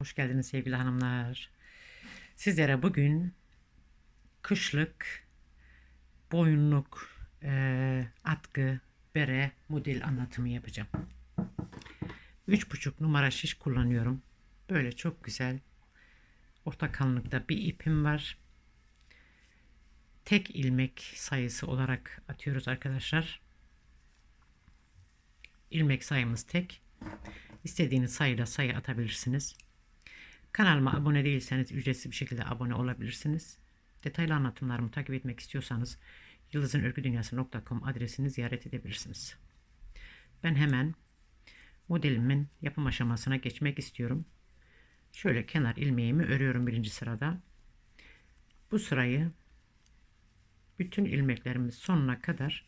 Hoş geldiniz sevgili hanımlar. Sizlere bugün kışlık boyunluk eee, atkı bere model anlatımı yapacağım. 3,5 numara şiş kullanıyorum. Böyle çok güzel. Orta kalınlıkta bir ipim var. Tek ilmek sayısı olarak atıyoruz arkadaşlar. İlmek sayımız tek. İstediğiniz sayıda sayı atabilirsiniz. Kanalıma abone değilseniz ücretsiz bir şekilde abone olabilirsiniz. Detaylı anlatımlarımı takip etmek istiyorsanız yıldızınörgüdünyası.com adresini ziyaret edebilirsiniz. Ben hemen modelimin yapım aşamasına geçmek istiyorum. Şöyle kenar ilmeğimi örüyorum birinci sırada. Bu sırayı bütün ilmeklerimiz sonuna kadar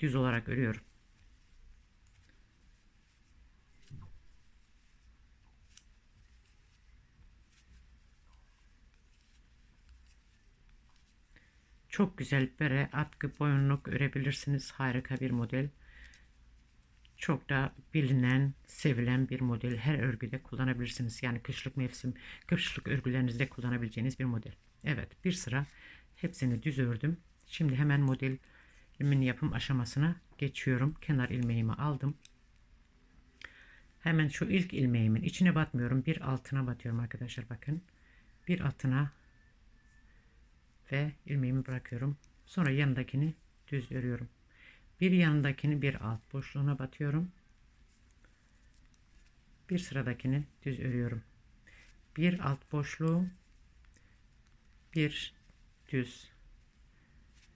düz olarak örüyorum. Çok güzel bere, atkı, boyunluk örebilirsiniz. Harika bir model. Çok da bilinen, sevilen bir model. Her örgüde kullanabilirsiniz. Yani kışlık mevsim, kışlık örgülerinizde kullanabileceğiniz bir model. Evet, bir sıra hepsini düz ördüm. Şimdi hemen modelimin yapım aşamasına geçiyorum. Kenar ilmeğimi aldım. Hemen şu ilk ilmeğimin içine batmıyorum. Bir altına batıyorum arkadaşlar bakın. Bir altına ve ilmeğimi bırakıyorum. Sonra yanındakini düz örüyorum. Bir yanındakini bir alt boşluğuna batıyorum. Bir sıradakini düz örüyorum. Bir alt boşluğu bir düz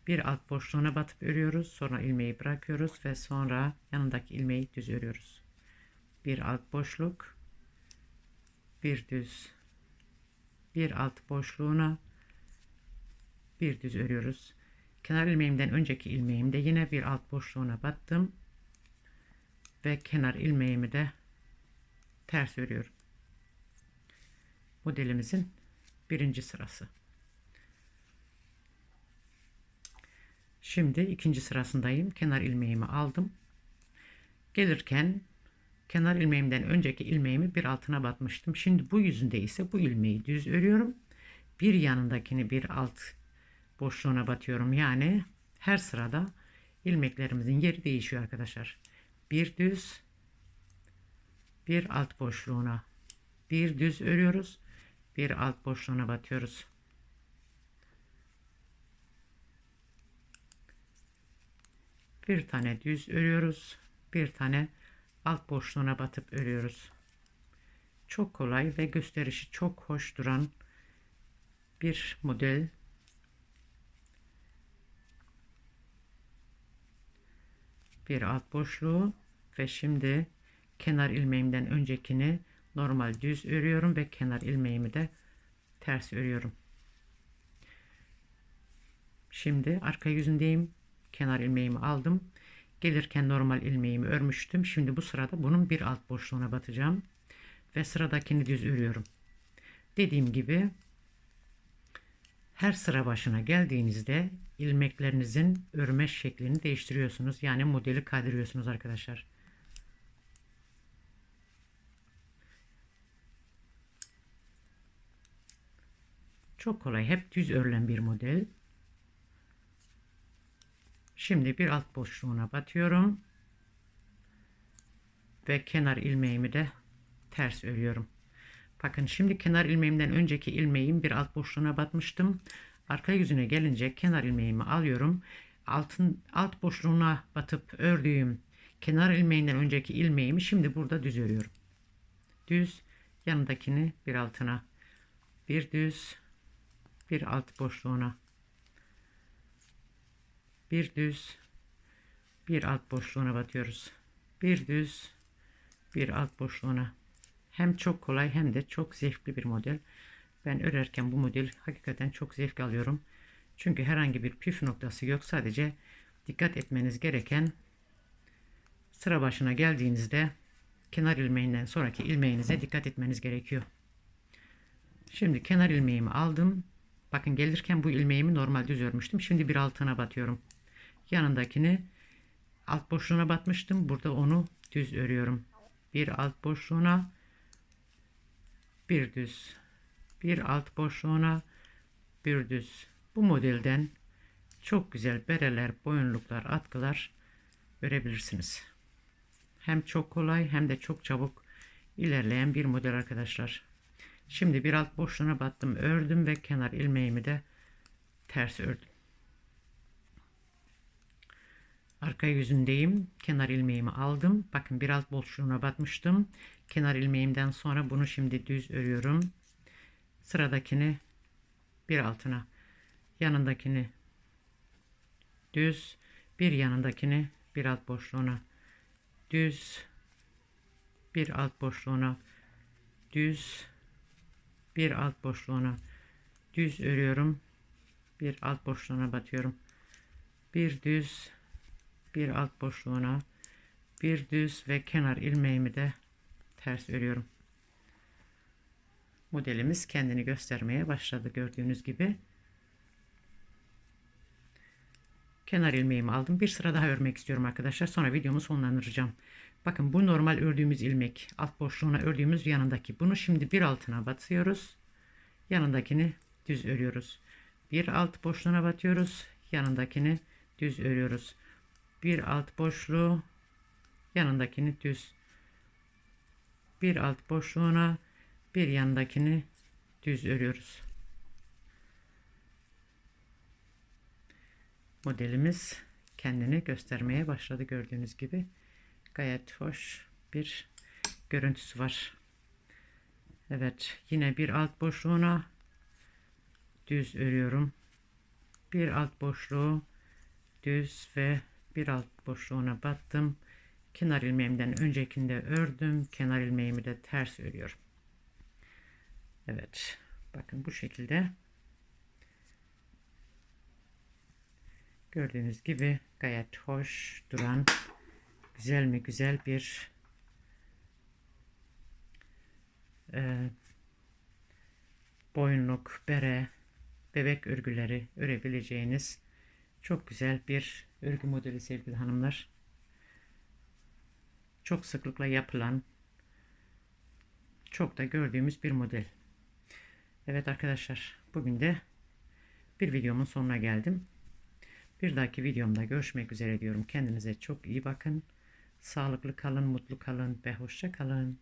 bir alt boşluğuna batıp örüyoruz. Sonra ilmeği bırakıyoruz ve sonra yanındaki ilmeği düz örüyoruz. Bir alt boşluk bir düz bir alt boşluğuna bir düz örüyoruz. Kenar ilmeğimden önceki ilmeğimde yine bir alt boşluğuna battım. Ve kenar ilmeğimi de ters örüyorum. Modelimizin birinci sırası. Şimdi ikinci sırasındayım. Kenar ilmeğimi aldım. Gelirken kenar ilmeğimden önceki ilmeğimi bir altına batmıştım. Şimdi bu yüzünde ise bu ilmeği düz örüyorum. Bir yanındakini bir alt boşluğuna batıyorum. Yani her sırada ilmeklerimizin yeri değişiyor arkadaşlar. Bir düz bir alt boşluğuna bir düz örüyoruz. Bir alt boşluğuna batıyoruz. Bir tane düz örüyoruz. Bir tane alt boşluğuna batıp örüyoruz. Çok kolay ve gösterişi çok hoş duran bir model bir alt boşluğu ve şimdi kenar ilmeğimden öncekini normal düz örüyorum ve kenar ilmeğimi de ters örüyorum. Şimdi arka yüzündeyim. Kenar ilmeğimi aldım. Gelirken normal ilmeğimi örmüştüm. Şimdi bu sırada bunun bir alt boşluğuna batacağım. Ve sıradakini düz örüyorum. Dediğim gibi her sıra başına geldiğinizde ilmeklerinizin örme şeklini değiştiriyorsunuz. Yani modeli kaydırıyorsunuz arkadaşlar. Çok kolay. Hep düz örülen bir model. Şimdi bir alt boşluğuna batıyorum. Ve kenar ilmeğimi de ters örüyorum. Bakın şimdi kenar ilmeğimden önceki ilmeğim bir alt boşluğuna batmıştım. Arka yüzüne gelince kenar ilmeğimi alıyorum. Altın alt boşluğuna batıp ördüğüm kenar ilmeğinden önceki ilmeğimi şimdi burada düz örüyorum. Düz yanındakini bir altına bir düz bir alt boşluğuna bir düz bir alt boşluğuna batıyoruz. Bir düz bir alt boşluğuna hem çok kolay hem de çok zevkli bir model. Ben örerken bu model hakikaten çok zevk alıyorum. Çünkü herhangi bir püf noktası yok. Sadece dikkat etmeniz gereken sıra başına geldiğinizde kenar ilmeğinden sonraki ilmeğinize dikkat etmeniz gerekiyor. Şimdi kenar ilmeğimi aldım. Bakın gelirken bu ilmeğimi normal düz örmüştüm. Şimdi bir altına batıyorum. Yanındakini alt boşluğuna batmıştım. Burada onu düz örüyorum. Bir alt boşluğuna bir düz bir alt boşluğuna bir düz. Bu modelden çok güzel bereler boyunluklar atkılar örebilirsiniz hem çok kolay hem de çok çabuk ilerleyen bir model arkadaşlar. Şimdi bir alt boşluğuna battım ördüm ve kenar ilmeğimi de ters ördüm arka yüzündeyim kenar ilmeğimi aldım. Bakın bir alt boşluğuna batmıştım. Kenar ilmeğimden sonra bunu şimdi düz örüyorum. Sıradakini bir altına yanındakini düz bir yanındakini bir alt boşluğuna düz bir alt boşluğuna düz bir alt boşluğuna düz örüyorum. Bir alt boşluğuna batıyorum. Bir düz bir alt boşluğuna bir düz ve kenar ilmeğimi de ters örüyorum. Modelimiz kendini göstermeye başladı gördüğünüz gibi. Kenar ilmeğimi aldım. Bir sıra daha örmek istiyorum arkadaşlar. Sonra videomu sonlandıracağım. Bakın bu normal ördüğümüz ilmek. Alt boşluğuna ördüğümüz yanındaki. Bunu şimdi bir altına batıyoruz. Yanındakini düz örüyoruz. Bir alt boşluğuna batıyoruz. Yanındakini düz örüyoruz bir alt boşluğu yanındakini düz. Bir alt boşluğuna bir yanındakini düz örüyoruz. Modelimiz kendini göstermeye başladı gördüğünüz gibi. Gayet hoş bir görüntüsü var. Evet yine bir alt boşluğuna düz örüyorum. Bir alt boşluğu düz ve bir alt boşluğuna battım. Kenar ilmeğimden öncekinde ördüm. Kenar ilmeğimi de ters örüyorum. Evet bakın bu şekilde. Gördüğünüz gibi gayet hoş duran güzel mi güzel bir e, boyunluk bere bebek örgüleri örebileceğiniz çok güzel bir örgü modeli sevgili hanımlar. Çok sıklıkla yapılan çok da gördüğümüz bir model. Evet arkadaşlar bugün de bir videomun sonuna geldim. Bir dahaki videomda görüşmek üzere diyorum. Kendinize çok iyi bakın. Sağlıklı kalın, mutlu kalın ve hoşça kalın.